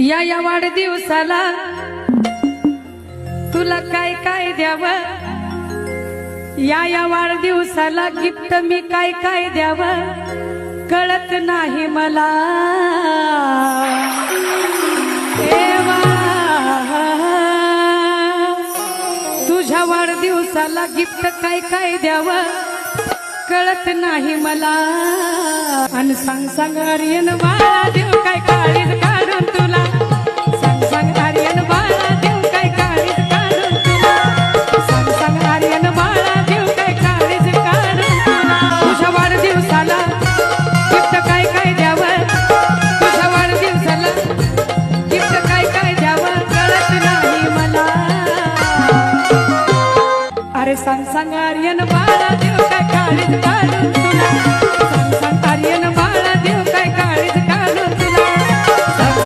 या या वाढदिवसाला तुला काय काय द्यावं? या या वाढदिवसाला गिफ्ट मी काय काय द्यावं? कळत नाही मला. देवा तुझ्या वाढदिवसाला गिफ्ट काय काय द्यावं? कळत नाही मला. आणि सांग सांग आर्यन वाढदिवस. अरे सांग सांग आर्यन बाळा देव काय काळीत काढ